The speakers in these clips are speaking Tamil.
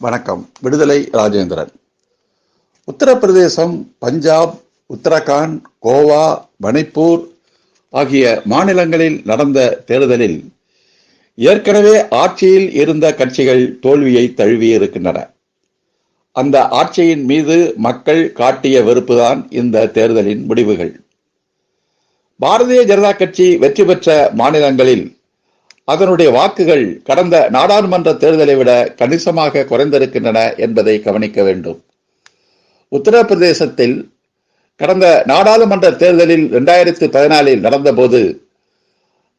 வணக்கம். விடுதலை ராஜேந்திரன். உத்தரப்பிரதேசம் பஞ்சாப் உத்தரகாண்ட் கோவா மணிப்பூர் ஆகிய மாநிலங்களில் நடந்த தேர்தலில் ஏற்கனவே ஆட்சியில் இருந்த கட்சிகள் தோல்வியை தழுவியிருக்கின்றன. அந்த ஆட்சியின் மீது மக்கள் காட்டிய வெறுப்புதான் இந்த தேர்தலின் முடிவுகள். பாரதிய ஜனதா கட்சி வெற்றி பெற்ற மாநிலங்களில் அதனுடைய வாக்குகள் கடந்த நாடாளுமன்ற தேர்தலை விட கணிசமாக குறைந்திருக்கின்றன என்பதை கவனிக்க வேண்டும். உத்தரப்பிரதேசத்தில் கடந்த நாடாளுமன்ற தேர்தலில் இரண்டாயிரத்தி பதினாலில் நடந்தபோது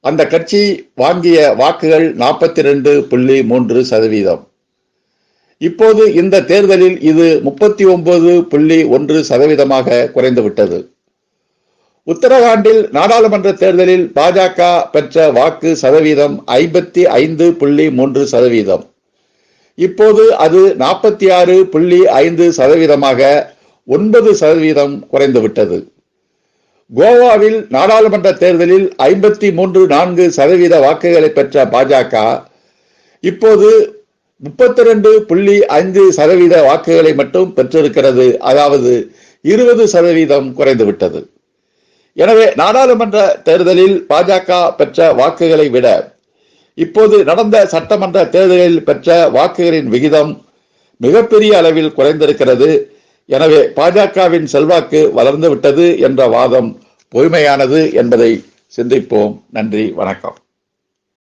அந்த கட்சி வாங்கிய வாக்குகள் நாற்பத்தி ரெண்டு புள்ளி மூன்று சதவீதம். இப்போது இந்த தேர்தலில் இது முப்பத்தி ஒன்பது புள்ளி ஒன்று சதவீதமாக குறைந்துவிட்டது. உத்தரகாண்டில் நாடாளுமன்ற தேர்தலில் பாஜக பெற்ற வாக்கு சதவீதம் ஐம்பத்தி ஐந்து புள்ளி மூன்று சதவீதம். இப்போது அது நாற்பத்தி ஆறு புள்ளி ஐந்து சதவீதமாக ஒன்பது சதவீதம் குறைந்துவிட்டது. கோவாவில் நாடாளுமன்ற தேர்தலில் ஐம்பத்தி மூன்று நான்கு சதவீத வாக்குகளை பெற்ற பாஜக இப்போது முப்பத்தி ரெண்டு புள்ளி ஐந்து சதவீத வாக்குகளை மட்டும் பெற்றிருக்கிறது. அதாவது இருபது சதவீதம் குறைந்துவிட்டது. எனவே நாடாளுமன்ற தேர்தலில் பாஜக பெற்ற வாக்குகளை விட இப்போது நடந்த சட்டமன்ற தேர்தலில் பெற்ற வாக்குகளின் விகிதம் மிகப்பெரிய அளவில் குறைந்திருக்கிறது. எனவே பாஜகவின் செல்வாக்கு வளர்ந்து விட்டது என்ற வாதம் பொய்மையானது என்பதை சிந்திப்போம். நன்றி வணக்கம்.